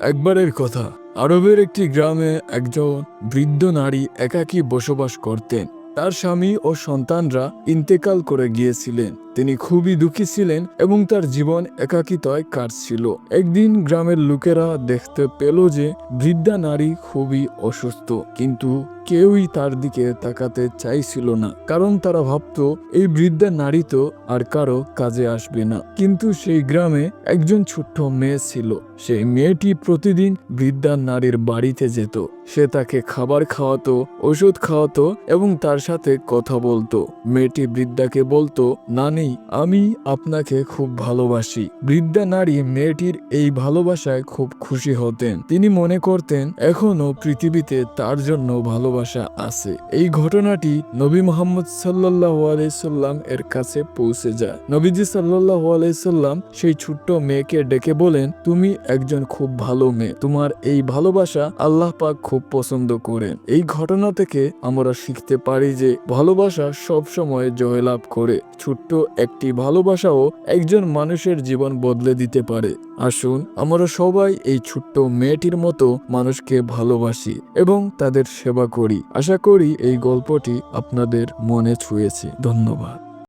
একবারের কথা, আরবের একটি গ্রামে একজন বৃদ্ধ নারী একাকী বসবাস করতেন। তার স্বামী ও সন্তানরা ইন্তেকাল করে গিয়েছিলেন। তিনি খুবই দুঃখী ছিলেন এবং তার জীবন একাকিতয় কাটছিল। একদিন গ্রামের লোকেরা দেখতে পেল যে বৃদ্ধা নারী খুবই অসুস্থ, কিন্তু কেউই তার দিকে তাকাতে চাইছিল না, কারণ তারা ভাবতো, এই বৃদ্ধা নারী তো আর কারও কাজে আসবে না। কিন্তু সেই গ্রামে একজন ছোট্ট মেয়ে ছিল। সেই মেয়েটি প্রতিদিন বৃদ্ধা নারীর বাড়িতে যেত। সে তাকে খাবার খাওয়াতো, ওষুধ খাওয়াতো এবং তার সাথে কথা বলতো। মেয়েটি বৃদ্ধাকে বলতো, নানি আমি আপনাকে খুব ভালোবাসি। বৃদ্ধা নারী মেয়েটির এই ভালোবাসায় খুব খুশি হতেন। তিনি মনে করতেন, এখনও পৃথিবীতে তার জন্য ভালোবাসা আছে। এই ঘটনাটি নবী মোহাম্মদ সাল্লাহ আলাইসাল্লাম এর কাছে পৌঁছে যায়। নবীজি সাল্লাহ আলাইসাল্লাম সেই ছোট্ট মেয়েকে ডেকে বলেন, তুমি একজন খুব ভালো মেয়ে। তোমার এই ভালোবাসা আল্লাহ পাক খুব পছন্দ করেন। এই ঘটনা থেকে আমরা শিখতে পারি যে ভালোবাসা সব সময় জয়লাভ করে। ছোট্ট একটি ভালোবাসাও একজন মানুষের জীবন বদলে দিতে পারে। আসুন, আমরা সবাই এই ছোট্ট মেয়েটির মতো মানুষকে ভালোবাসি এবং তাদের সেবা করি। আশা করি এই গল্পটি আপনাদের মনে ছুঁয়েছে। ধন্যবাদ।